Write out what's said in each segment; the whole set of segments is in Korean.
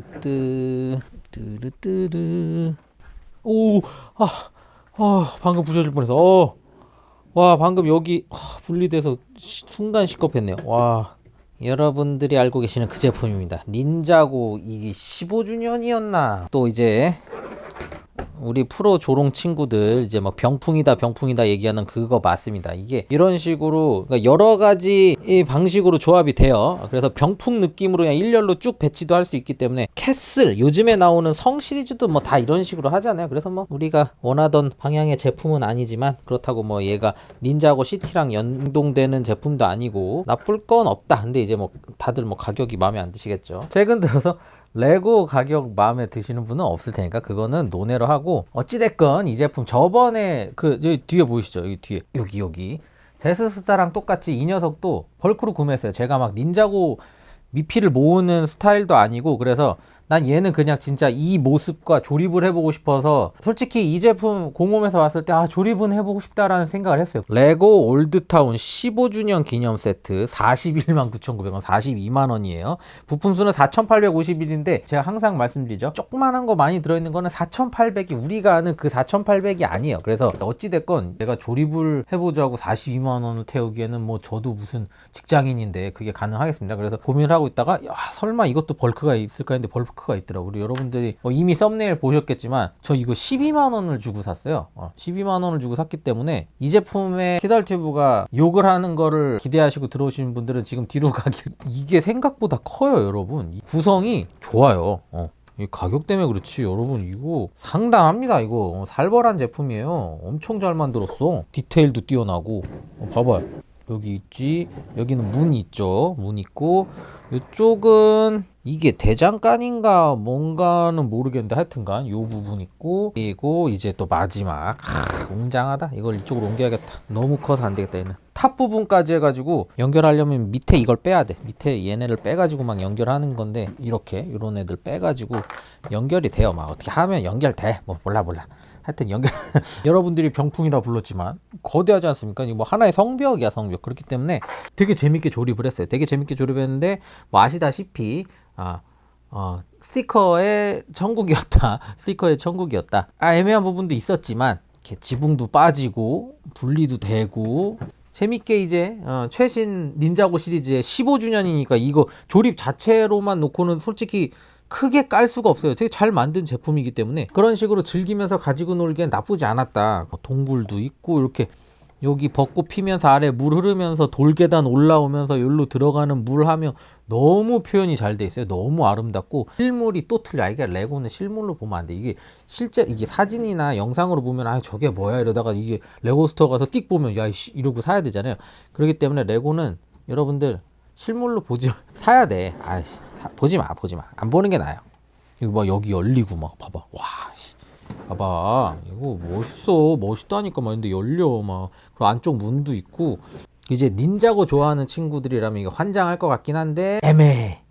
뜨뜨 뜨르뜨르 오아 아, 방금 부셔질 뻔했어. 어. 와 방금 여기 아, 분리돼서 시- 순간 시겁했네요. 와. 여러분들이 알고 계시는 그 제품입니다. 닌자고 이게 15주년이었나? 또 이제 우리 프로 조롱 친구들 이제 막 병풍이다 병풍이다 얘기하는 그거 맞습니다. 이게 이런 식으로 그러니까 여러 가지 이 방식으로 조합이 돼요. 그래서 병풍 느낌으로 그냥 일렬로 쭉 배치도 할 수 있기 때문에 캐슬 요즘에 나오는 성 시리즈도 뭐 다 이런 식으로 하잖아요. 그래서 뭐 우리가 원하던 방향의 제품은 아니지만 그렇다고 뭐 얘가 닌자고 시티랑 연동되는 제품도 아니고 나쁠 건 없다. 근데 이제 뭐 다들 뭐 가격이 마음에 안 드시겠죠. 최근 들어서 레고 가격 마음에 드시는 분은 없을 테니까 그거는 논외로 하고 어찌됐건 이 제품 저번에 그 여기 뒤에 보이시죠? 여기 뒤에. 여기 여기. 데스스타랑 똑같이 이 녀석도 벌크로 구매했어요. 제가 막 닌자고 미피를 모으는 스타일도 아니고 그래서 난 얘는 그냥 진짜 이 모습과 조립을 해보고 싶어서 솔직히 이 제품 공홈에서 왔을 때 아 조립은 해보고 싶다라는 생각을 했어요. 레고 올드타운 15주년 기념 세트 41만 9,900원 42만 원이에요. 부품수는 4,851인데 제가 항상 말씀드리죠. 조그만한 거 많이 들어있는 거는 4,800이 우리가 아는 그 4,800이 아니에요. 그래서 어찌됐건 내가 조립을 해보자고 42만 원을 태우기에는 뭐 저도 무슨 직장인인데 그게 가능하겠습니다. 그래서 고민을 하고 있다가 야 설마 이것도 벌크가 있을까 했는데 벌크 가 있더라고요. 여러분들이 어, 이미 썸네일 보셨겠지만 저 이거 12만 원을 주고 샀어요. 어, 12만 원을 주고 샀기 때문에 이 제품에 키달 튜브가 욕을 하는 거를 기대하시고 들어오신 분들은 지금 뒤로 가기 이게 생각보다 커요 여러분. 이 구성이 좋아요. 어. 이 가격 때문에 그렇지 여러분. 이거 상당합니다 이거. 어, 살벌한 제품이에요. 엄청 잘 만들었어. 디테일도 뛰어나고. 어, 봐봐요 여기 있지? 여기는 문이 있죠? 문 있고 이쪽은 이게 대장간인가 뭔가는 모르겠는데 하여튼간 요 부분 있고 그리고 이제 또 마지막. 하, 웅장하다. 이걸 이쪽으로 옮겨야겠다. 너무 커서 안 되겠다 얘는 탑 부분까지 해가지고 연결하려면 밑에 이걸 빼야 돼 밑에 얘네를 빼가지고 막 연결하는 건데 이렇게 요런 애들 빼가지고 연결이 돼요 막 어떻게 하면 연결돼 뭐 몰라 몰라 하여튼 연결 여러분들이 병풍이라 불렀지만 거대하지 않습니까? 이거 뭐 하나의 성벽이야 성벽 그렇기 때문에 되게 재밌게 조립을 했어요. 되게 재밌게 조립했는데 뭐 아시다시피 아 어, 스티커의 천국이었다. 스티커의 천국이었다. 아 애매한 부분도 있었지만 이렇게 지붕도 빠지고 분리도 되고 재밌게 이제 어, 최신 닌자고 시리즈의 15주년이니까 이거 조립 자체로만 놓고는 솔직히 크게 깔 수가 없어요. 되게 잘 만든 제품이기 때문에 그런 식으로 즐기면서 가지고 놀기엔 나쁘지 않았다. 뭐 동굴도 있고 이렇게 여기 벚꽃 피면서 아래 물 흐르면서 돌계단 올라오면서 여기로 들어가는 물 하면 너무 표현이 잘 돼 있어요. 너무 아름답고 실물이 또 틀려. 이게 레고는 실물로 보면 안 돼. 이게 실제 이게 사진이나 영상으로 보면 아 저게 뭐야 이러다가 이게 레고 스토어 가서 띡 보면 야 이씨, 이러고 사야 되잖아요. 그렇기 때문에 레고는 여러분들 실물로 보지 사야 돼. 사- 보지 마 보지 마. 안 보는 게 나아요. 이거 막 여기 열리고 막 봐봐. 와 씨. 봐봐. 이거 멋있어. 멋있다니까 막 근데 열려. 막. 그리고 안쪽 문도 있고. 이제 닌자고 좋아하는 친구들이라면 이거 환장할 것 같긴 한데 애매해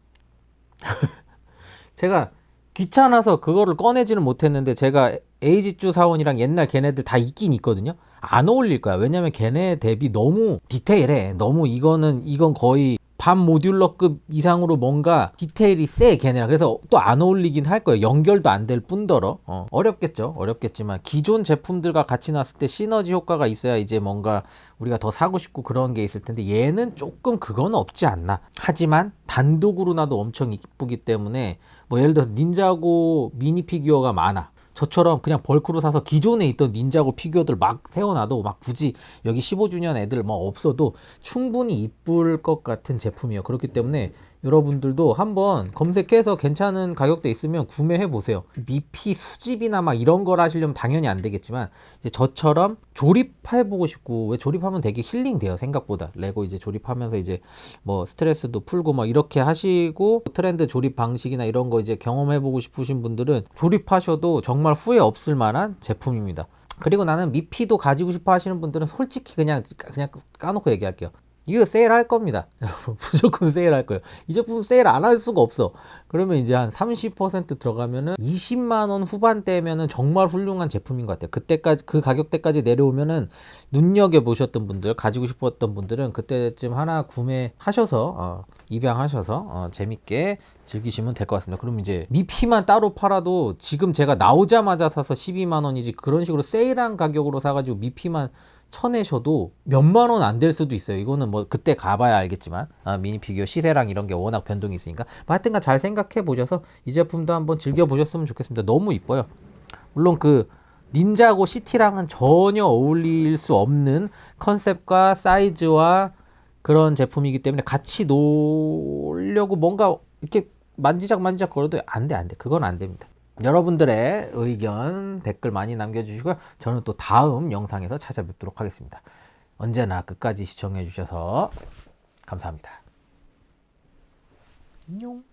제가 귀찮아서 그거를 꺼내지는 못했는데 제가 에이지쭈 사원이랑 옛날 걔네들 다 있긴 있거든요. 안 어울릴 거야. 왜냐면 걔네 대비 너무 디테일해. 너무 이거는 이건 거의 반 모듈러급 이상으로 뭔가 디테일이 세 걔네랑 그래서 또 안 어울리긴 할 거예요. 연결도 안 될 뿐더러. 어, 어렵겠죠. 어렵겠지만 기존 제품들과 같이 나왔을 때 시너지 효과가 있어야 이제 뭔가 우리가 더 사고 싶고 그런 게 있을 텐데 얘는 조금 그건 없지 않나. 하지만 단독으로 나도 엄청 이쁘기 때문에 뭐 예를 들어서 닌자고 미니 피규어가 많아 저처럼 그냥 벌크로 사서 기존에 있던 닌자고 피규어들 막 세워놔도 막 굳이 여기 15주년 애들 뭐 없어도 충분히 이쁠 것 같은 제품이에요. 그렇기 때문에 여러분들도 한번 검색해서 괜찮은 가격대 있으면 구매해 보세요. 미피 수집이나 막 이런 걸 하시려면 당연히 안 되겠지만 이제 저처럼 조립해 보고 싶고 왜 조립하면 되게 힐링 돼요 생각보다 레고 이제 조립하면서 이제 뭐 스트레스도 풀고 막 이렇게 하시고 트렌드 조립 방식이나 이런 거 이제 경험해 보고 싶으신 분들은 조립하셔도 정말 후회 없을 만한 제품입니다. 그리고 나는 미피도 가지고 싶어 하시는 분들은 솔직히 그냥 그냥 까놓고 얘기할게요. 이거 세일할 겁니다. 무조건 세일할 거예요. 이 제품 세일 안 할 수가 없어. 그러면 이제 한 30% 들어가면은 20만 원 후반대면은 정말 훌륭한 제품인 것 같아요. 그때까지 그 가격대까지 내려오면은 눈여겨 보셨던 분들 가지고 싶었던 분들은 그때쯤 하나 구매하셔서 어, 입양하셔서 어, 재밌게 즐기시면 될 것 같습니다. 그럼 이제 미피만 따로 팔아도 지금 제가 나오자마자 사서 12만 원이지 그런 식으로 세일한 가격으로 사가지고 미피만 쳐내셔도 몇만 원 안 될 수도 있어요. 이거는 뭐 그때 가봐야 알겠지만 아, 미니 피규어 시세랑 이런 게 워낙 변동이 있으니까 뭐 하여튼간 잘 생각해 보셔서 이 제품도 한번 즐겨 보셨으면 좋겠습니다. 너무 이뻐요. 물론 그 닌자고 시티랑은 전혀 어울릴 수 없는 컨셉과 사이즈와 그런 제품이기 때문에 같이 놓으려고 뭔가 이렇게 만지작 만지작 걸어도 안 돼, 안 돼. 그건 안 됩니다. 여러분들의 의견 댓글 많이 남겨주시고요. 저는 또 다음 영상에서 찾아뵙도록 하겠습니다. 언제나 끝까지 시청해 주셔서 감사합니다. 안녕.